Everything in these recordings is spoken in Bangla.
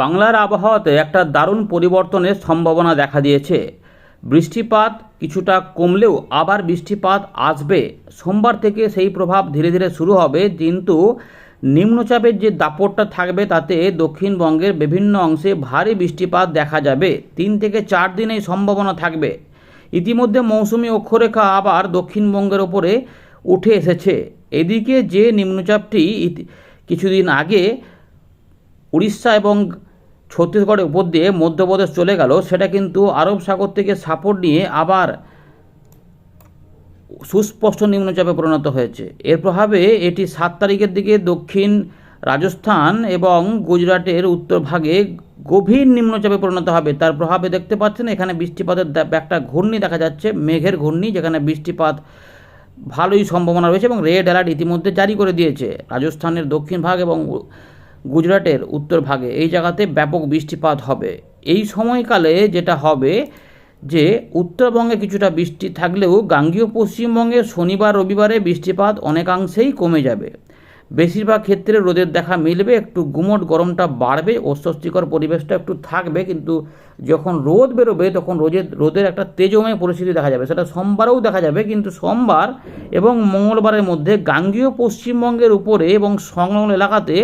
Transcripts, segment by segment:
বাংলার আবহাওয়াতে একটা দারুণ পরিবর্তনের সম্ভাবনা দেখা দিয়েছে। বৃষ্টিপাত কিছুটা কমলেও আবার বৃষ্টিপাত আসবে। সোমবার থেকে সেই প্রভাব ধীরে ধীরে শুরু হবে, কিন্তু নিম্নচাপের যে দাপটটা থাকবে তাতে দক্ষিণবঙ্গের বিভিন্ন অংশে ভারী বৃষ্টিপাত দেখা যাবে। তিন থেকে চার দিন এই সম্ভাবনা থাকবে। ইতিমধ্যে মৌসুমি অক্ষরেখা আবার দক্ষিণবঙ্গের ওপরে উঠে এসেছে। এদিকে যে নিম্নচাপটি কিছুদিন আগে উড়িষ্যা এবং ছত্তিশগড়ের উপর দিয়ে মধ্যপ্রদেশ চলে গেল। সেটা কিন্তু আরব সাগর থেকে সাপোর্ট নিয়ে আবার সুস্পষ্ট নিম্নচাপে পরিণত হয়েছে। এর প্রভাবে এটি সাত তারিখের দিকে দক্ষিণ রাজস্থান এবং গুজরাটের উত্তর ভাগে গভীর নিম্নচাপে পরিণত হবে। তার প্রভাবে দেখতে পাচ্ছেন, এখানে বৃষ্টিপাতের একটা ঘূর্ণি দেখা যাচ্ছে, মেঘের ঘূর্ণি, যেখানে বৃষ্টিপাত ভালোই সম্ভাবনা রয়েছে এবং রেড অ্যালার্ট ইতিমধ্যে জারি করে দিয়েছে। রাজস্থানের দক্ষিণ ভাগ এবং গুজরাটের উত্তর ভাগে। এই জায়গাতে ব্যাপক বৃষ্টিপাত হবে। এই সময়কালে যেটা হবে যে, উত্তরবঙ্গে কিছুটা বৃষ্টি থাকলেও গাঙ্গীয় পশ্চিমবঙ্গে শনিবার, রবিবারে বৃষ্টিপাত অনেকাংশেই কমে যাবে। বেশিরভাগ ক্ষেত্রে রোদের দেখা মিলবে, একটু গুমট গরমটা বাড়বে, অস্বস্তিকর পরিবেশটা একটু থাকবে, কিন্তু যখন রোদ বেরোবে, তখন রোদের রোদের একটা তেজময় পরিস্থিতি দেখা যাবে। সেটা সোমবারেও দেখা যাবে, কিন্তু সোমবার এবং মঙ্গলবারের মধ্যে গাঙ্গীয় পশ্চিমবঙ্গের উপরে এবং সংলগ্ন এলাকাতে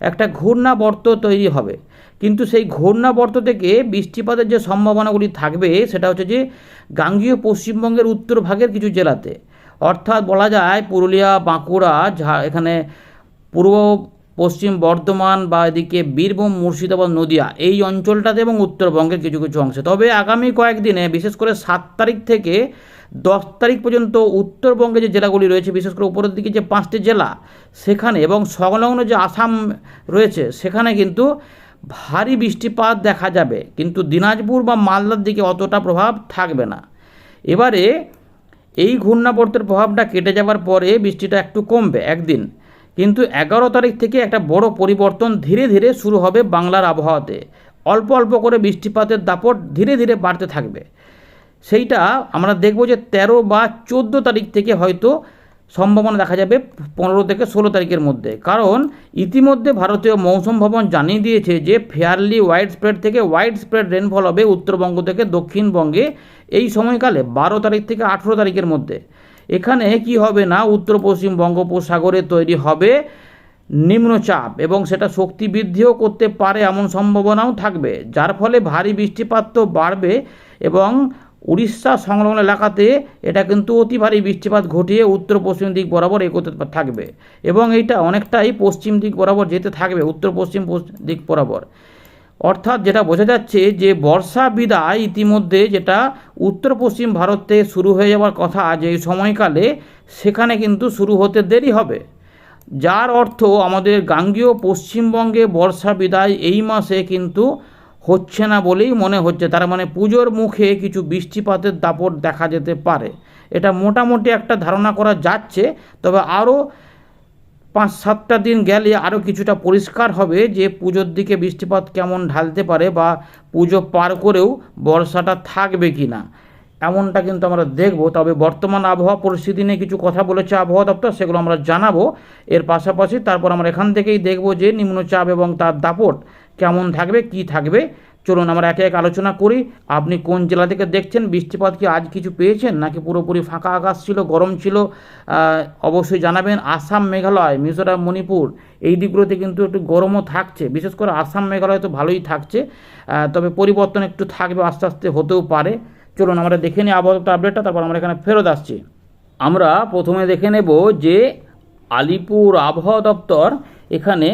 একটা ঘূর্ণাবর্ত তৈরি হবে। কিন্তু সেই ঘূর্ণাবর্ত থেকে বৃষ্টিপাতের যে সম্ভাবনাগুলি থাকবে, সেটা হচ্ছে যে গাঙ্গীয় পশ্চিমবঙ্গের উত্তর ভাগের কিছু জেলাতে। অর্থাৎ বলা যায় পুরুলিয়া, বাঁকুড়া, ঝা, এখানে পূর্ব পশ্চিম বর্ধমান বা এদিকে বীরভূম, মুর্শিদাবাদ, নদিয়া এই অঞ্চলটাতে এবং উত্তরবঙ্গের কিছু কিছু অংশে। তবে আগামী কয়েকদিনে, বিশেষ করে সাত তারিখ থেকে দশ তারিখ পর্যন্ত উত্তরবঙ্গে যে জেলাগুলি রয়েছে, বিশেষ করে উপরের দিকে যে পাঁচটি জেলা সেখানে এবং সংলগ্ন যে আসাম রয়েছে, সেখানে কিন্তু ভারী বৃষ্টিপাত দেখা যাবে। কিন্তু দিনাজপুর বা মালদার দিকে অতটা প্রভাব থাকবে না। এবারে এই ঘূর্ণাবর্তের প্রভাবটা কেটে যাওয়ার পরে বৃষ্টিটা একটু কমবে একদিন। কিন্তু এগারো তারিখ থেকে একটা বড় পরিবর্তন ধীরে ধীরে শুরু হবে বাংলার আবহাওয়াতে। অল্প অল্প করে বৃষ্টিপাতের দাপট ধীরে ধীরে বাড়তে থাকবে। সেইটা আমরা দেখব যে তেরো বা চোদ্দ তারিখ থেকে হয়তো সম্ভাবনা দেখা যাবে পনেরো থেকে ষোলো তারিখের মধ্যে। কারণ ইতিমধ্যে ভারতীয় মৌসুম ভবন জানিয়ে দিয়েছে যে ফেয়ারলি ওয়াইড স্প্রেড থেকে ওয়াইড স্প্রেড রেনফল হবে উত্তরবঙ্গ থেকে দক্ষিণবঙ্গে এই সময়কালে বারো তারিখ থেকে আঠেরো তারিখের মধ্যে। এখানে কি হবে না? উত্তর পশ্চিম বঙ্গোপসাগরে তৈরি হবে নিম্নচাপ এবং সেটা শক্তি বৃদ্ধিও করতে পারে এমন সম্ভাবনাও থাকবে, যার ফলে ভারী বৃষ্টিপাত তো বাড়বে এবং উড়িষ্যা সংলগ্ন এলাকাতে এটা কিন্তু অতি ভারী বৃষ্টিপাত ঘটিয়ে উত্তর পশ্চিম দিক বরাবর এগোতে থাকবে এবং এইটা অনেকটাই পশ্চিম দিক বরাবর যেতে থাকবে, উত্তর পশ্চিম দিক বরাবর। অর্থাৎ যেটা বোঝা যাচ্ছে যে বর্ষা বিদায় ইতিমধ্যে যেটা উত্তর পশ্চিম ভারতে শুরু হয়ে যাওয়ার কথা যে সময়কালে, সেখানে কিন্তু শুরু হতে দেরি হবে। যার অর্থ আমাদের গাঙ্গীয় পশ্চিমবঙ্গে বর্ষা বিদায় এই মাসে কিন্তু হচ্ছে না বলেই মনে হচ্ছে। তার মানে পুজোর মুখে কিছু বৃষ্টিপাতের দাপট দেখা যেতে পারে। এটা মোটামুটি একটা ধারণা করা যাচ্ছে। তবে আরও পাঁচ সাতটা দিন গেলে আরও কিছুটা পরিষ্কার হবে যে পুজোর দিকে বৃষ্টিপাত কেমন ঢালতে পারে বা পুজো পার করেও বর্ষাটা থাকবে কি না এমনটা কিন্তু আমরা দেখব। তবে বর্তমান আবহাওয়া পরিস্থিতি নিয়ে কিছু কথা বলেছে আবহাওয়া দপ্তর, সেগুলো আমরা জানাব। এর পাশাপাশি তারপর আমরা এখান থেকেই দেখব যে নিম্নচাপ এবং তার দাপট কেমন থাকবে, কি থাকবে চলুন আমরা একে এক আলোচনা করি। আপনি কোন জেলা থেকে দেখছেন? বৃষ্টিপাত কি আজ কিছু পেয়েছেন? নাকি পুরোপুরি ফাঁকা আকাশ ছিল, গরম ছিল? অবশ্যই জানাবেন। আসাম মেঘালয়, মিজোরাম, মণিপুর, এই দিকগুলোতে কিন্তু একটু গরমও থাকছে। বিশেষ করে আসাম মেঘালয় তো ভালোই থাকছে। তবে পরিবর্তন একটু থাকবে, আস্তে আস্তে হতেও পারে। চলুন আমরা দেখে নিই আবহাওয়া আপডেটটা তারপর আমরা এখানে ফেরত আসছি। আমরা প্রথমে দেখে নেব যে আলিপুর আবহাওয়া দপ্তর এখানে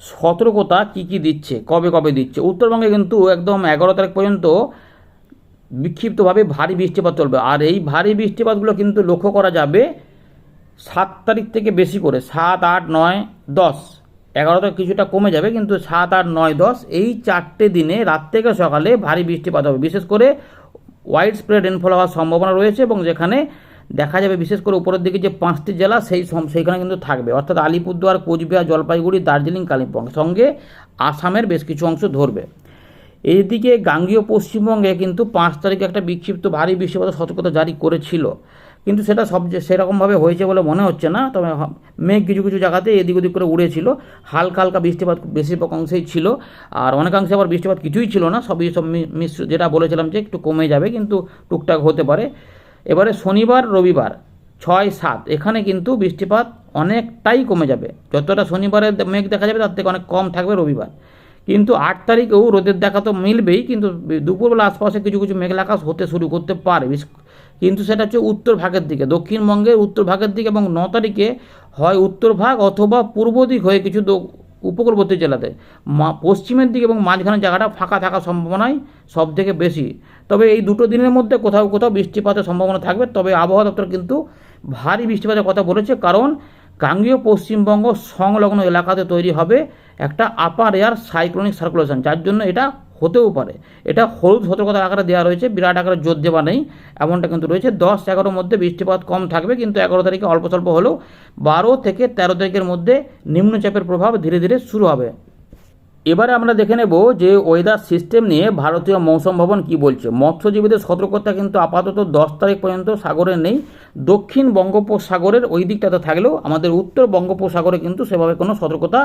সতর্কতা কি কি দিচ্ছে, কবে কবে দিচ্ছে? উত্তরবঙ্গে কিন্তু একদম এগারো তারিখ পর্যন্ত বিক্ষিপ্তভাবে ভারী বৃষ্টিপাত চলবে। আর এই ভারী বৃষ্টিপাতগুলো কিন্তু লক্ষ্য করা যাবে সাত তারিখ থেকে বেশি করে, সাত, আট, নয়, দশ। এগারো তারিখ কিছুটা কমে যাবে, কিন্তু সাত, আট, নয়, দশ এই চারটে দিনে রাত থেকে সকালে ভারী বৃষ্টিপাত হবে। বিশেষ করে ওয়াইড স্প্রেড রেনফল হওয়ার সম্ভাবনা রয়েছে এবং যেখানে দেখা যাবে, বিশেষ করে উপরের দিকে যে পাঁচটি জেলা, সেই সেইখানে কিন্তু থাকবে। অর্থাৎ আলিপুরদুয়ার, কোচবিহার, জলপাইগুড়ি, দার্জিলিং, কালিম্পং। সঙ্গে আসামের বেশ কিছু অংশ ধরবে। এইদিকে গাঙ্গীয় পশ্চিমবঙ্গে কিন্তু পাঁচ তারিখে একটা বিক্ষিপ্ত ভারী বৃষ্টিপাত সতর্কতা জারি করেছিল। কিন্তু সেটা সব সেরকমভাবে হয়েছে বলে মনে হচ্ছে না, তবে মেঘ কিছু কিছু জায়গাতে এদিক ওদিক করে উড়েছিল। হালকা হালকা বৃষ্টিপাত বেশিরভাগ অংশেই ছিল। আর অনেকাংশে আবার বৃষ্টিপাত কিছুই ছিল না, সবই সব মিশ্র, যেটা বলেছিলাম যে একটু কমে যাবে, কিন্তু টুকটাক হতে পারে। এবারে শনিবার, রবিবার, ছয়, সাত। এখানে কিন্তু বৃষ্টিপাত অনেকটাই কমে যাবে। যতটা শনিবারে দে- মেঘ দেখা যাবে, তার থেকে অনেক কম থাকবে রবিবার। কিন্তু আট তারিখেও রোদের দেখা তো মিলবেই, কিন্তু দুপুরবেলা আশপাশে কিছু কিছু মেঘলা আকাশ হতে শুরু করতে পারে। কিন্তু সেটা হচ্ছে উত্তর ভাগের দিকে। দক্ষিণবঙ্গের উত্তর ভাগের দিকে এবং ন তারিখে হয় উত্তর ভাগ অথবা পূর্ব দিক হয়ে কিছু উপকূলবর্তী জেলাতে। পশ্চিমের দিকে এবং মাঝখানের জায়গাটা ফাঁকা থাকার সম্ভাবনাই সব থেকে বেশি। তবে এই দুটো দিনের মধ্যে কোথাও কোথাও বৃষ্টিপাতের সম্ভাবনা থাকবে। তবে আবহাওয়া দপ্তর কিন্তু ভারী বৃষ্টিপাতের কথা বলেছে। কারণ গাঙ্গীয় পশ্চিমবঙ্গ সংলগ্ন এলাকাতে তৈরি হবে একটা আপার এয়ার সাইক্লোনিক সার্কুলেশন যার জন্য এটা হতেও পারে। এটা হলুদ সতর্কতার আকারে দেওয়া রয়েছে, বিরাট আকারে জোর দেওয়া নেই, এমনটা কিন্তু রয়েছে। দশ এগারোর মধ্যে বৃষ্টিপাত কম থাকবে, কিন্তু এগারো তারিখে অল্প স্বল্প হলেও বারো থেকে তেরো তারিখের মধ্যে নিম্নচাপের প্রভাব ধীরে ধীরে শুরু হবে। এবারে আমরা দেখে নেব যে ওয়েদার সিস্টেম নিয়ে ভারতীয় মৌসুম ভবন কি বলছে। মৎস্যজীবীদের সতর্কতা কিন্তু আপাতত দশ তারিখ পর্যন্ত সাগরে নেই। দক্ষিণ বঙ্গোপসাগরের ওই দিকটাতে থাকলেও আমাদের উত্তর বঙ্গোপসাগরে কিন্তু সেভাবে কোনো সতর্কতা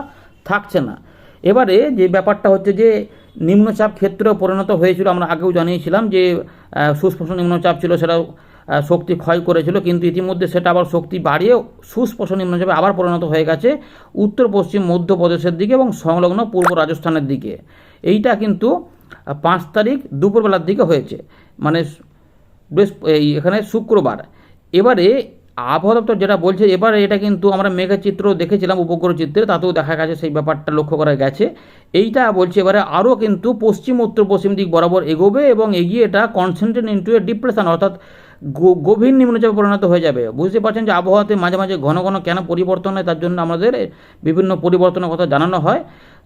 থাকছে না। এবারে যে ব্যাপারটা হচ্ছে যে নিম্নচাপ ক্ষেত্রেও পরিণত হয়েছিল আমরা আগেও জানিয়েছিলাম যে সুস্পষ্ট নিম্নচাপ ছিল আহ, শক্তি ক্ষয় করেছিল কিন্তু ইতিমধ্যে সেটা আবার শক্তি বাড়িয়ে সুস্পষ্ট নিম্নচাপে আবার পরিণত হয়ে গেছে উত্তর পশ্চিম মধ্যপ্রদেশের দিকে এবং সংলগ্ন পূর্ব রাজস্থানের দিকে। এইটা কিন্তু পাঁচ তারিখ দুপুরবেলার দিকে হয়েছে। মানে বেশ এই এখানে শুক্রবার। এবারে আবহাওয়া দপ্তর যেটা বলছে, এবারে এটা কিন্তু আমরা মেঘাচিত্র দেখেছিলাম, উপগ্রহ চিত্রে, তাতেও দেখা গেছে সেই ব্যাপারটা লক্ষ্য করা গেছে। এইটা বলছে এবারে আরও কিন্তু পশ্চিম, উত্তর, পশ্চিম দিক বরাবর এগোবে এবং এগিয়ে এটা কনসেন্ট্রেট ইন্টু এ ডিপ্রেশন অর্থাৎ গভীর নিম্নচাপে পরিণত হয়ে যাবে। বুঝতে পারছেন যে আবহাওয়াতে মাঝে মাঝে ঘন ঘন কেন পরিবর্তন হয়, তার জন্য আমাদের বিভিন্ন পরিবর্তনের কথা জানানো হয়।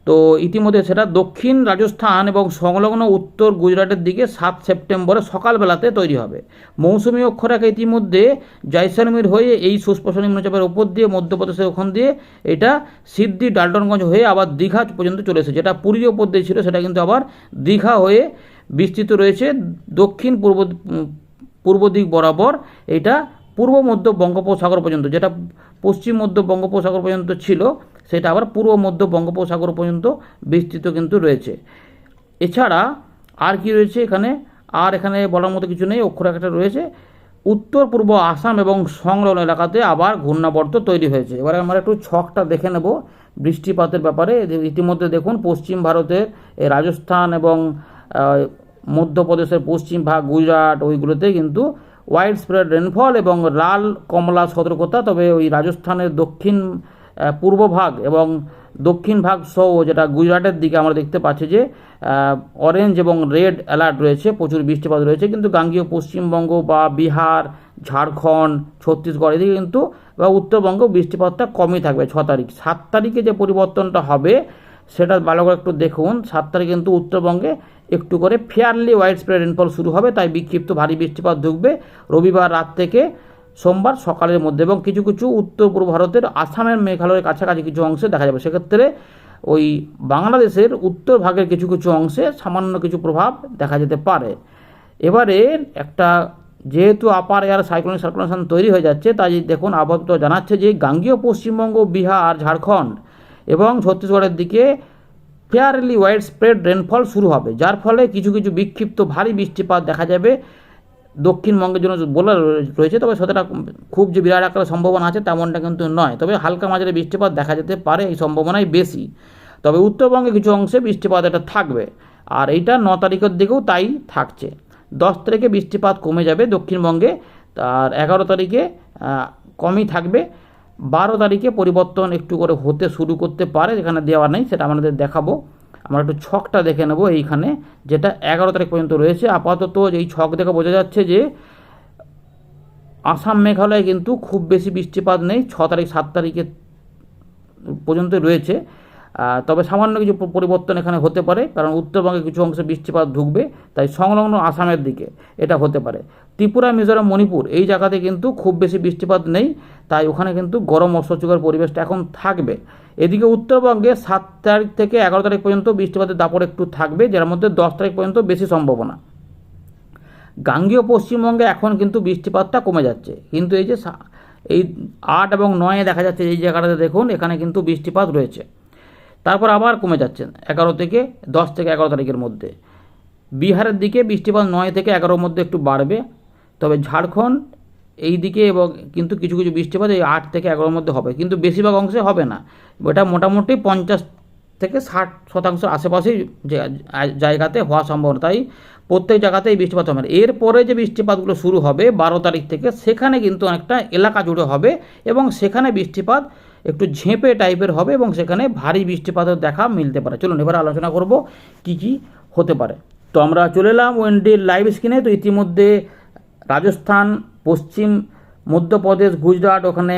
তো ইতিমধ্যে সেটা দক্ষিণ রাজস্থান এবং সংলগ্ন উত্তর গুজরাটের দিকে সাত সেপ্টেম্বরে সকালবেলাতে তৈরি হবে। মৌসুমী অক্ষরেখা ইতিমধ্যে জয়সলমীর হয়ে এই সুস্পষ্ট নিম্নচাপের ওপর দিয়ে মধ্যপ্রদেশের ওখান দিয়ে এটা সিদ্ধি ডাল্টনগঞ্জ হয়ে আবার দীঘা পর্যন্ত চলে এসেছে। যেটা পুরীর ওপর দিয়ে ছিল সেটা কিন্তু আবার দীঘা হয়ে বিস্তৃত রয়েছে। দক্ষিণ পূর্ব পূর্ব দিক বরাবর এটা পূর্ব মধ্য বঙ্গোপসাগর পর্যন্ত, যেটা পশ্চিম মধ্য বঙ্গোপসাগর পর্যন্ত ছিল। সেটা আবার পূর্ব মধ্য বঙ্গোপসাগর পর্যন্ত বিস্তৃত কিন্তু রয়েছে। এছাড়া আর কি রয়েছে এখানে? আর এখানে বলার মতো কিছু নেই, অক্ষরেখাটা রয়েছে। উত্তর, পূর্ব আসাম এবং সংলগ্ন এলাকাতে আবার ঘূর্ণাবর্ত তৈরি হয়েছে। এবারে আমরা একটু ছকটা দেখে নেব বৃষ্টিপাতের ব্যাপারে। ইতিমধ্যে দেখুন, পশ্চিম ভারতের রাজস্থান এবং মধ্যপ্রদেশের পশ্চিম ভাগ, গুজরাট, ওইগুলোতে কিন্তু ওয়াইড স্প্রেড রেনফল এবং লাল কমলা সতর্কতা। তবে ওই রাজস্থানের দক্ষিণ পূর্ব ভাগ এবং দক্ষিণ ভাগ সহ যেটা গুজরাটের দিকে আমরা দেখতে পাচ্ছি যে অরেঞ্জ এবং রেড অ্যালার্ট রয়েছে, প্রচুর বৃষ্টিপাত রয়েছে, কিন্তু গাঙ্গীয় পশ্চিমবঙ্গ বা বিহার, ঝাড়খণ্ড, ছত্তিশগড় এদিকে কিন্তু, বা উত্তরবঙ্গ বৃষ্টিপাতটা কমই থাকবে ছ তারিখ। সাত তারিখে যে পরিবর্তনটা হবে, সেটা ভালো করে একটু দেখুন। সাত তারিখ কিন্তু উত্তরবঙ্গে একটু করে ফেয়ারলি ওয়াইড স্প্রেড রেনফল শুরু হবে, তাই বিক্ষিপ্ত ভারী বৃষ্টিপাত ঢুকবে। রবিবার রাত থেকে সোমবার সকালের মধ্যে এবং কিছু কিছু উত্তর পূর্ব ভারতের আসামের মেঘালয়ের কাছাকাছি কিছু অংশে দেখা যাবে। সেক্ষেত্রে ওই বাংলাদেশের উত্তর ভাগের কিছু কিছু অংশে সামান্য কিছু প্রভাব দেখা যেতে পারে। এবারে একটা যেহেতু আপার এয়ার সাইক্লোনিক সার্কুলেশন তৈরি হয়ে যাচ্ছে, তাই দেখুন আবহাওয়া জানাচ্ছে যে গাঙ্গীয় পশ্চিমবঙ্গ, বিহার, ঝাড়খণ্ড এবং ছত্তিশগড়ের দিকে ফেয়ারলি ওয়াইড স্প্রেড রেনফল শুরু হবে, যার ফলে কিছু কিছু বিক্ষিপ্ত ভারী বৃষ্টিপাত দেখা যাবে। দক্ষিণবঙ্গের জন্য বলা রয়েছে, তবে সেটা খুব যে বিরাট আকারের সম্ভাবনা আছে তেমনটা কিন্তু নয়। তবে হালকা মাঝারি বৃষ্টিপাত দেখা যেতে পারে, এই সম্ভাবনাই বেশি। তবে উত্তরবঙ্গে কিছু অংশে বৃষ্টিপাত এটা থাকবে, আর এইটা ন তারিখের দিকেও তাই থাকছে। দশ তারিখে বৃষ্টিপাত কমে যাবে দক্ষিণবঙ্গে, আর এগারো তারিখে কমই থাকবে। বারো তারিখে পরিবর্তন একটু করে হতে শুরু করতে পারে, যেখানে দেওয়া নেই, সেটা আমাদের দেখাবো। আমরা একটু ছকটা দেখে নেব এইখানে, যেটা এগারো তারিখ পর্যন্ত রয়েছে। আপাতত এই ছক দেখে বোঝা যাচ্ছে যে আসাম মেঘালয় কিন্তু খুব বেশি বৃষ্টিপাত নেই, ছ তারিখ, সাত তারিখের পর্যন্ত রয়েছে। তবে সামান্য কিছু পরিবর্তন এখানে হতে পারে, কারণ উত্তরবঙ্গে কিছু অংশে বৃষ্টিপাত ঢুকবে, তাই সংলগ্ন আসামের দিকে এটা হতে পারে। ত্রিপুরা, মিজোরাম, মণিপুর এই জায়গাতে কিন্তু খুব বেশি বৃষ্টিপাত নেই, তাই ওখানে কিন্তু গরম অস্বস্তিকর পরিবেশটা এখন থাকবে। এদিকে উত্তরবঙ্গে সাত তারিখ থেকে এগারো তারিখ পর্যন্ত বৃষ্টিপাতের দাপট একটু থাকবে, যার মধ্যে দশ তারিখ পর্যন্ত বেশি সম্ভাবনা। গাঙ্গীয় পশ্চিমবঙ্গে এখন কিন্তু বৃষ্টিপাতটা কমে যাচ্ছে, কিন্তু এই যে এই আট এবং নয়ে দেখা যাচ্ছে এই জায়গাটাতে দেখুন, এখানে কিন্তু বৃষ্টিপাত রয়েছে। তারপর আবার কমে যাচ্ছে এগারো থেকে দশ থেকে এগারো তারিখের মধ্যে। বিহারের দিকে বৃষ্টিপাত নয় থেকে এগারোর মধ্যে একটু বাড়বে, তবে ঝাড়খণ্ড এই দিকে এবং কিন্তু কিছু কিছু বৃষ্টিপাত এই আট থেকে এগারোর মধ্যে হবে। কিন্তু বেশিরভাগ অংশে হবে না। এটা মোটামুটি পঞ্চাশ থেকে ষাট শতাংশ আশেপাশেই জায়গাতে হওয়া সম্ভাবনা তাই প্রত্যেক জায়গাতে এই বৃষ্টিপাত হবে এরপরে যে বৃষ্টিপাতগুলো শুরু হবে বারো তারিখ থেকে, সেখানে কিন্তু অনেকটা এলাকা জুড়ে হবে এবং সেখানে বৃষ্টিপাত একটু ঝেঁপে টাইপের হবে এবং সেখানে ভারী বৃষ্টিপাতের দেখা মিলতে পারে। চলুন, এবার আলোচনা করব কি কি হতে পারে। তো আমরা চলে এলাম ওয়েন্ডির লাইভ স্ক্রিনে তো ইতিমধ্যে রাজস্থান, পশ্চিম, মধ্যপ্রদেশ, গুজরাট ওখানে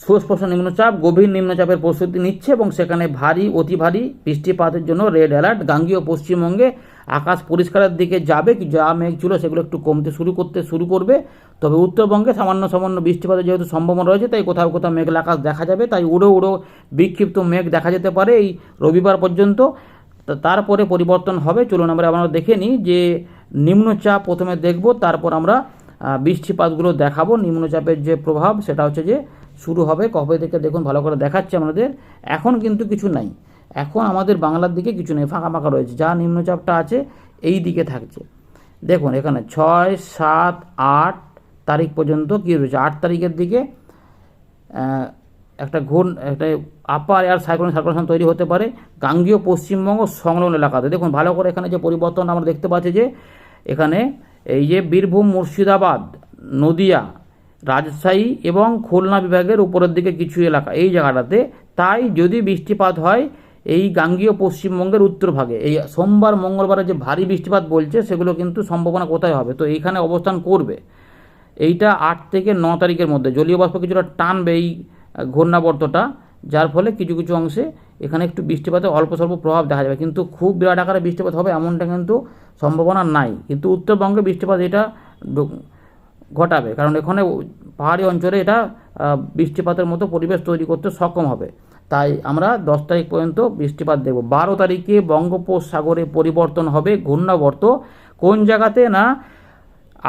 সুস্পষ্ট নিম্নচাপ, গভীর নিম্নচাপের প্রস্তুতি নিচ্ছে এবং সেখানে ভারী, অতি ভারী বৃষ্টিপাতের জন্য রেড অ্যালার্ট গাঙ্গীয় পশ্চিমবঙ্গে আকাশ পরিষ্কারের দিকে যাবে কি, যা মেঘ ছিল সেগুলো একটু কমতে শুরু করতে শুরু করবে। তবে উত্তরবঙ্গে সামান্য সামান্য বৃষ্টিপাতের যেহেতু সম্ভাবনা রয়েছে, তাই কোথাও কোথাও মেঘলা আকাশ দেখা যাবে, তাই উড়ো উড়ো বিক্ষিপ্ত মেঘ দেখা যেতে পারে এই রবিবার পর্যন্ত। তারপরে পরিবর্তন হবে। চলুন আমরা আমরা দেখে নিই যে নিম্নচাপ প্রথমে দেখব, তারপর আমরা বৃষ্টিপাতগুলো দেখাবো। নিম্নচাপের যে প্রভাব, সেটা হচ্ছে যে শুরু হবে। কবে থেকে দেখুন, ভালো করে দেখাচ্ছে আমাদের এখন কিন্তু কিছু নাই। এখন আমাদের বাংলার দিকে কিছু নেই, ফাঁকা ফাঁকা রয়েছে। যা নিম্নচাপটা আছে, এই দিকে থাকছে। দেখুন, এখানে ছয়, সাত, আট তারিখ পর্যন্ত কী রয়েছে? আট তারিখের দিকে একটা ঘূর্ণ, একটা আপার এয়ার সাইক্লোন সার্কুলেশন তৈরি হতে পারে গাঙ্গীয় পশ্চিমবঙ্গ সংলগ্ন এলাকাতে। দেখুন, ভালো করে এখানে যে পরিবর্তন আমরা দেখতে পাচ্ছি যে, এখানে এই যে বীরভূম, মুর্শিদাবাদ, নদিয়া, রাজশাহী এবং খুলনা বিভাগের উপরের দিকে কিছু এলাকা। এই জায়গাটাতে তাই যদি বৃষ্টিপাত হয় এই গাঙ্গীয় পশ্চিমবঙ্গের উত্তর ভাগে এই সোমবার, মঙ্গলবারে যে ভারী বৃষ্টিপাত বলছে, সেগুলো কিন্তু সম্ভাবনা কোথায় হবে? তো এইখানে অবস্থান করবে। এইটা আট থেকে ন তারিখের মধ্যে। জলীয় বাষ্প কিছুটা টানবে এই ঘূর্ণাবর্তটা, যার ফলে কিছু কিছু অংশে এখানে একটু বৃষ্টিপাতের অল্প স্বল্প প্রভাব দেখা যাবে। কিন্তু খুব বিরাট আকারে বৃষ্টিপাত হবে এমনটা কিন্তু সম্ভাবনা নাই। কিন্তু উত্তরবঙ্গে বৃষ্টিপাত এটা ঘটাবে। কারণ এখানে পাহাড়ি অঞ্চলে এটা বৃষ্টিপাতের মতো পরিবেশ তৈরি করতে সক্ষম হবে। তাই আমরা দশ তারিখ পর্যন্ত বৃষ্টিপাত দেখব। বারো তারিখে বঙ্গোপসাগরে পরিবর্তন হবে ঘূর্ণাবর্ত। কোন জায়গাতে না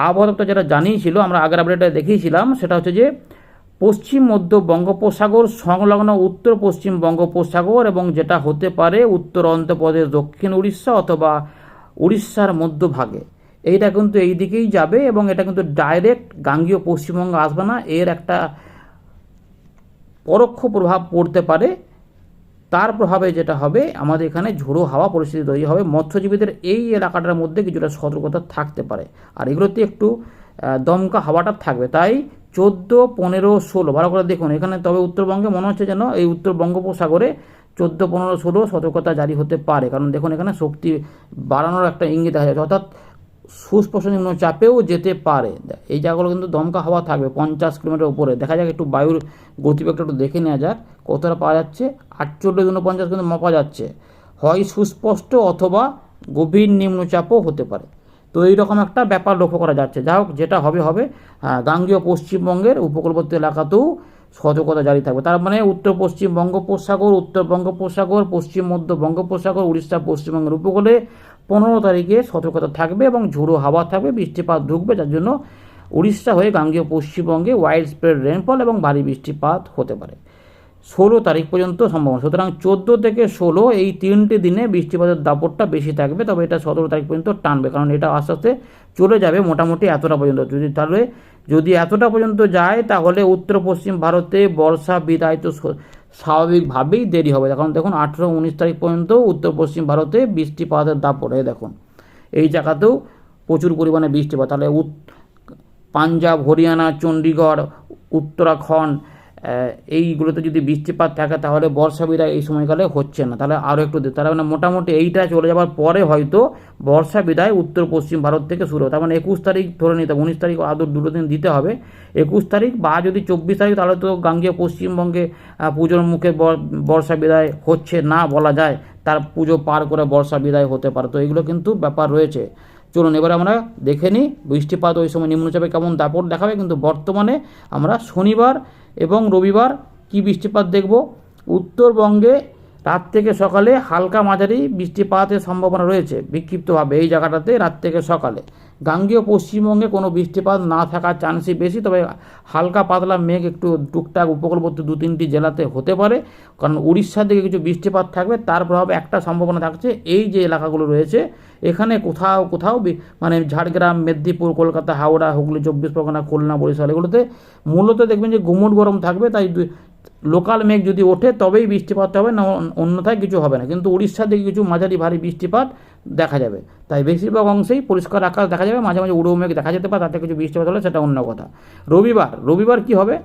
আবহাওয়া দপ্তর যেটা জানিয়েছিল, আমরা আগের আপডেটে দেখিয়েছিলাম, সেটা হচ্ছে যে পশ্চিম, মধ্য বঙ্গোপসাগর, সংলগ্ন উত্তর, পশ্চিম বঙ্গোপসাগর এবং যেটা হতে পারে উত্তর অন্ধ্রপ্রদেশ, দক্ষিণ উড়িষ্যা অথবা উড়িষ্যার মধ্যভাগে। এইটা কিন্তু এই দিকেই যাবে এবং এটা কিন্তু ডাইরেক্ট গাঙ্গীয় পশ্চিমবঙ্গ আসবে না। এর একটা পরোক্ষ প্রভাব পড়তে পারে, তার প্রভাবে যেটা হবে, আমাদের এখানে ঝোড়ো হাওয়া পরিস্থিতি তৈরি হবে, মৎস্যজীবীদের এই এলাকাটার মধ্যে কিছুটা সতর্কতা থাকতে পারে। আর এগুলোতে একটু দমকা হাওয়াটা থাকবে। তাই চোদ্দ, পনেরো, ষোলো, ভালো করে দেখুন, এখানে তবে উত্তরবঙ্গে মনে হচ্ছে যেন এই উত্তর বঙ্গোপসাগরে চোদ্দ, পনেরো, ষোলো সতর্কতা জারি হতে পারে। কারণ দেখুন, এখানে শক্তি বাড়ানোর একটা ইঙ্গিত দেখা যাচ্ছে অর্থাৎ নিম্ন চাপেও যেতে পারে। এই জায়গাগুলো কিন্তু দমকা হাওয়া থাকবে, পঞ্চাশ কিলোমিটার উপরে। দেখা যাক একটু বায়ুর গতিবেগটা একটু দেখে নেওয়া যাক, কতটা পাওয়া যাচ্ছে। আটচল্লিশ উনপঞ্চাশ কিন্তু মাপা যাচ্ছে। হয় সুস্পষ্ট অথবা গভীর নিম্নচাপও হতে পারে। তো এইরকম একটা ব্যাপার লক্ষ্য করা যাচ্ছে। যা হোক, যেটা হবে হবে। গাঙ্গীয় পশ্চিমবঙ্গের উপকূলবর্তী এলাকাতেও সতর্কতা জারি থাকবে। তার মানে উত্তর পশ্চিম বঙ্গোপসাগর, উত্তর বঙ্গোপসাগর, পশ্চিম মধ্য বঙ্গোপসাগর, উড়িষ্যা পশ্চিমবঙ্গের উপকূলে পনেরো তারিখে সতর্কতা থাকবে এবং ঝোড়ো হাওয়া থাকবে, বৃষ্টিপাত ঢুকবে, যার জন্য উড়িষ্যা হয়ে গাঙ্গীয় পশ্চিমবঙ্গে ওয়াইড স্প্রেড রেনফল এবং ভারী বৃষ্টিপাত হতে পারে। ষোলো তারিখ পর্যন্ত সম্ভাবনা। সুতরাং চোদ্দ থেকে ষোলো এই তিনটে দিনে বৃষ্টিপাতের দাপটটা বেশি থাকবে, তবে এটা সতেরো তারিখ পর্যন্ত টানবে, কারণ এটা আস্তে আস্তে চলে যাবে মোটামুটি এতটা পর্যন্ত। যদি তাহলে, যদি এতটা পর্যন্ত যায়, তাহলে উত্তর পশ্চিম ভারতে বর্ষা বিদায় তো স- স্বাভাবিকভাবেই দেরি হবে। কারণ দেখুন, আঠেরো উনিশ তারিখ পর্যন্ত উত্তর পশ্চিম ভারতে বৃষ্টিপাতের দাপ পড়ে দেখুন। এই জায়গাতেও প্রচুর পরিমাণে বৃষ্টিপাত। তাহলে পাঞ্জাব, হরিয়ানা চণ্ডীগড় উত্তরাখণ্ড এইগুলোতে যদি বৃষ্টিপাত থাকে তাহলে বর্ষা বিদায় এই সময়কালে হচ্ছে না। তাহলে আরও একটু তার মানে মোটামুটি এইটা চলে যাওয়ার পরে হয়তো বর্ষা বিদায় উত্তর পশ্চিম ভারত থেকে শুরু হবে। তার মানে একুশ তারিখ ধরে নিতে হবে, উনিশ তারিখ আদৌ দুটো দিন দিতে হবে। একুশ তারিখ বা যদি চব্বিশ তারিখ তাহলে তো গাঙ্গেয় পশ্চিমবঙ্গে পুজোর মুখে বর- বর্ষা বিদায় হচ্ছে না বলা যায়। তার পুজো পার করে বর্ষা বিদায় হতে পারে। তো এগুলো কিন্তু ব্যাপার রয়েছে। চলুন, এবারে আমরা দেখে নিই বৃষ্টিপাত ওই সময় নিম্নচাপে কেমন দাপট দেখাবে। কিন্তু বর্তমানে আমরা শনিবার এবং রবিবার কি বৃষ্টিপাত দেখব? উত্তরবঙ্গে রাত থেকে সকালে হালকা মাঝারি বৃষ্টিপাতের সম্ভাবনা রয়েছে। বিক্ষিপ্তভাবে এই জায়গাটাতে রাত থেকে সকালে। গাঙ্গেয় পশ্চিমবঙ্গে কোনো বৃষ্টিপাত না থাকার চান্সই বেশি, তবে হালকা পাতলা মেঘ একটু টুকটাক উপকূলবর্তী দু তিনটি জেলাতে হতে পারে। কারণ উড়িষ্যার দিকে কিছু বৃষ্টিপাত থাকবে, তার প্রভাবে একটা সম্ভাবনা থাকছে, এই যে এলাকাগুলো রয়েছে, এখানে কোথাও কোথাও মানে ঝাড়গ্রাম, মেদিনীপুর, কলকাতা, হাওড়া, হুগলি, চব্বিশ পরগনা, খুলনা, বরিশাল, এগুলোতে মূলত দেখবেন যে গুমট গরম থাকবে, তাই লোকাল মেঘ যদি ওঠে, তবেই বৃষ্টিপাত হবে, না অন্যথায় কিছু হবে না। কিন্তু উড়িষ্যার দিকে কিছু মাঝারি ভারী বৃষ্টিপাত দেখা যাবে। তাই বেশিরভাগ অংশেই পরিষ্কার আকাশ দেখা যাবে, মাঝে মাঝে উড়ো মেঘ দেখা যেতে পারে, তাতে কিছু বৃষ্টিপাত হলে সেটা অন্য কথা। রবিবার রবিবার কি হবে?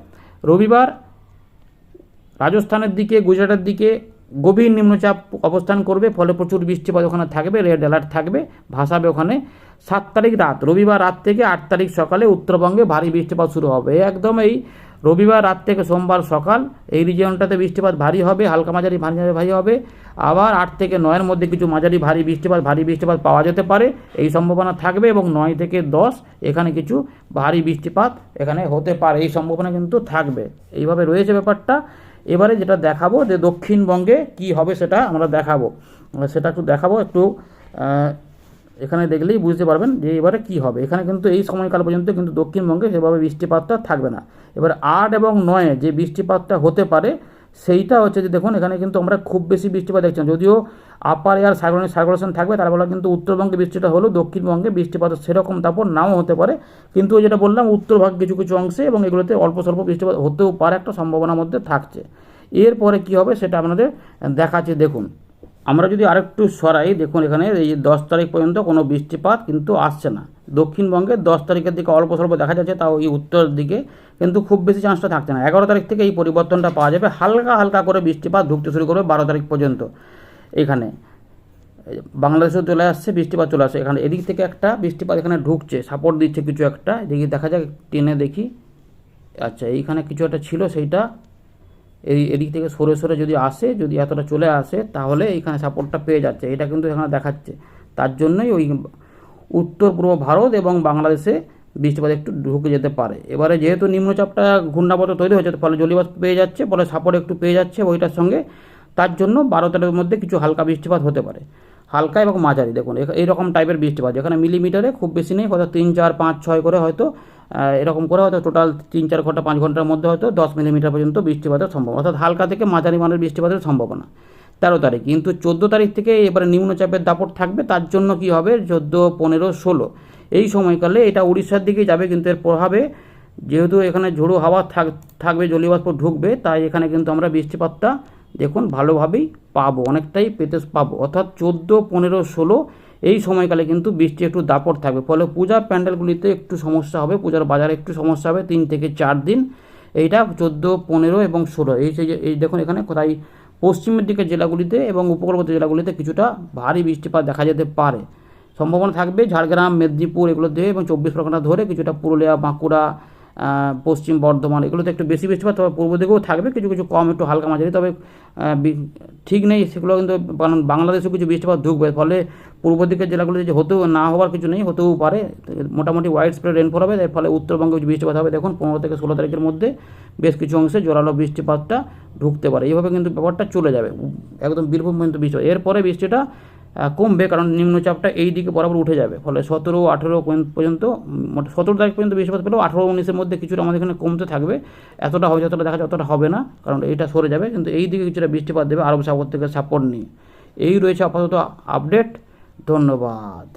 রবিবার রাজস্থানের দিকে, গুজরাটের দিকে গভীর নিম্নচাপ অবস্থান করবে, ফলে প্রচুর বৃষ্টিপাত ওখানে থাকবে, রেড অ্যালার্ট থাকবে, ভাসাবে ওখানে। সাত তারিখ রাত, রবিবার রাত থেকে আট তারিখ সকালে উত্তরবঙ্গে ভারী বৃষ্টিপাত শুরু হবে। একদম এই রবিবার রাত থেকে সোমবার সকাল, এই রিজিয়নটাতে বৃষ্টিপাত ভারী হবে, হালকা মাঝারি ভারী ভারী হবে। আবার আট থেকে নয়ের মধ্যে কিছু মাঝারি, ভারী বৃষ্টিপাত ভারী বৃষ্টিপাত পাওয়া যেতে পারে, এই সম্ভাবনা থাকবে এবং নয় থেকে দশ এখানে কিছু ভারী বৃষ্টিপাত এখানে হতে পারে, এই সম্ভাবনা কিন্তু থাকবে। এইভাবে রয়েছে ব্যাপারটা। এবারে যেটা দেখাবো যে দক্ষিণবঙ্গে কি হবে সেটা আমরা দেখাবো। সেটা একটু দেখাবো, একটু এখানে দেখলেই বুঝতে পারবেন যে এবারে কি হবে। এখানে কিন্তু এই সময়কাল পর্যন্ত কিন্তু দক্ষিণবঙ্গে সেভাবে বৃষ্টিপাতটা থাকবে না। এবার আট এবং নয়ে যে বৃষ্টিপাতটা হতে পারে, সেইটা হচ্ছে যে দেখুন, এখানে কিন্তু আমরা খুব বেশি বৃষ্টিপাত দেখছি যদিও আপার এয়ার সার্কুলেশন সার্কুলেশন থাকবে, তার ফলে কিন্তু উত্তরবঙ্গে বৃষ্টিটা হলেও দক্ষিণবঙ্গে বৃষ্টিপাত সেরকম তারপর নাও হতে পারে। কিন্তু যেটা বললাম উত্তরভাগ কিছু কিছু অংশে এবং এগুলোতে অল্প স্বল্প বৃষ্টিপাত হতেও পারে একটা সম্ভাবনার মধ্যে থাকছে। এরপরে কি হবে সেটা আপনাদের দেখাচ্ছে, দেখুন। আমরা যদি আরেকটু সরাই, দেখুন এখানে এই দশ তারিখ পর্যন্ত কোনো বৃষ্টিপাত কিন্তু আসছে না। দক্ষিণবঙ্গে দশ তারিখের দিকে অল্প স্বল্প দেখা যাচ্ছে, তাও এই উত্তর দিকে কিন্তু খুব বেশি চান্সটা থাকছে না। এগারো তারিখ থেকে এই পরিবর্তনটা পাওয়া যাবে, হালকা হালকা করে বৃষ্টিপাত ঢুকতে শুরু করবে বারো তারিখ পর্যন্ত। এখানে। বাংলাদেশেও চলে আসছে, বৃষ্টিপাত চলে আসছে। এখানে এদিক থেকে একটা বৃষ্টিপাত এখানে ঢুকছে সাপোর্ট দিচ্ছে কিছু একটা। এদিকে দেখা যাক, টেনে দেখি। আচ্ছা এইখানে কিছু একটা ছিল, সেইটা এই এদিক থেকে সরে সরে যদি আসে, যদি এতটা চলে আসে, তাহলে এইখানে সাপোর্টটা পেয়ে যাচ্ছে। এটা কিন্তু এখানে দেখাচ্ছে। তার জন্যই ওই উত্তর পূর্ব ভারত এবং বাংলাদেশে বৃষ্টিপাত একটু ঢুকে যেতে পারে। এবারে যেহেতু নিম্নচাপটা ঘূর্ণাবর্ত তৈরি হয়েছে ফলে জলীয়বাষ্প পেয়ে যাচ্ছে, ফলে সাপোর্ট একটু পেয়ে যাচ্ছে ওইটার সঙ্গে। তার জন্য বারো তেরোর মধ্যে কিছু হালকা বৃষ্টিপাত হতে পারে। হালকা এবং মাঝারি, দেখুন এইরকম টাইপের বৃষ্টিপাত, যেখানে মিলিমিটারে খুব বেশি নেই, হয়তো তিন, চার, পাঁচ, ছয় করে হয়তো এরকম করে হয়তো টোটাল তিন, চার ঘণ্টা, পাঁচ ঘণ্টার মধ্যে হয়তো দশ মিলিমিটার পর্যন্ত বৃষ্টিপাতের সম্ভাবনা, অর্থাৎ হালকা থেকে মাঝারি মানের বৃষ্টিপাতের সম্ভাবনা। তেরো তারিখ, কিন্তু চোদ্দ তারিখ থেকে এবারে নিম্নচাপের দাপট থাকবে, তার জন্য কি হবে? চোদ্দ, পনেরো, ষোলো। এই সময়কালে এটা উড়িষ্যার দিকে যাবে, কিন্তু এর প্রভাবে যেহেতু এখানে ঝোড়ো হাওয়া থাক, থাকবে, জলীয়বাষ্প ঢুকবে, তাই এখানে কিন্তু আমরা বৃষ্টিপাতটা দেখুন, ভালোভাবেই পাবো, অনেকটাই পেতে পাবো। অর্থাৎ চোদ্দ, পনেরো, ষোলো, এই সময়কালে কিন্তু বৃষ্টি একটু দাপট থাকবে। ফলে পূজার প্যান্ডেলগুলিতে একটু সমস্যা হবে, পূজার বাজারে একটু সমস্যা হবে, তিন থেকে চার দিন। এইটা চোদ্দ, পনেরো এবং ষোলো। এই যে, এই দেখুন এখানে কোথায়, পশ্চিমের দিকের জেলাগুলিতে এবং উপকূলবর্তী জেলাগুলিতে কিছুটা ভারী বৃষ্টিপাত দেখা যেতে পারে। সম্ভাবনা থাকবে ঝাড়গ্রাম, মেদিনীপুর এগুলোতে এবং চব্বিশ পরগনা ধরে কিছুটা পুরুলিয়া, বাঁকুড়া পশ্চিম বর্ধমান, এগুলোতে একটু বেশি বৃষ্টিপাত, তবে পূর্ব দিকেও থাকবে, কিছু কিছু কম একটু হালকা মাঝারি, তবে ঠিক নেই, সেগুলো কিন্তু কারণ বাংলাদেশেও কিছু বৃষ্টিপাত ঢুকবে ফলে পূর্ব দিকের জেলাগুলিতে যে হতেও না হওয়ার কিছু নেই, হতেও পারে মোটামুটি ওয়াইড স্প্রেড রেনফল হবে, এর ফলে উত্তরবঙ্গে কিছু বৃষ্টিপাত হবে, দেখুন, পনেরো থেকে ষোলো তারিখের মধ্যে বেশ কিছু অংশে জোরালো বৃষ্টিপাতটা ঢুকতে পারে, এইভাবে কিন্তু ব্যাপারটা চলে যাবে, একদম বীরভূম পর্যন্ত বৃষ্টি। এরপরে বৃষ্টিটা কমবে কারণ নিম্নচাপটা এই দিকে বরাবর উঠে যাবে। ফলে সতেরো, আঠেরো পর্যন্ত সতেরো তারিখ পর্যন্ত বৃষ্টিপাত পেলেও আঠেরো উনিশের মধ্যে কিছুটা আমাদের এখানে কমতে থাকবে। এতটা হবে, যতটা দেখা যায় অতটা হবে না, কারণ এইটা সরে যাবে। কিন্তু এই দিকে কিছুটা বৃষ্টিপাত দেবে, আরব সাগর থেকে সাপোর্ট নিয়ে। এই রয়েছে আপাতত আপডেট ধন্যবাদ।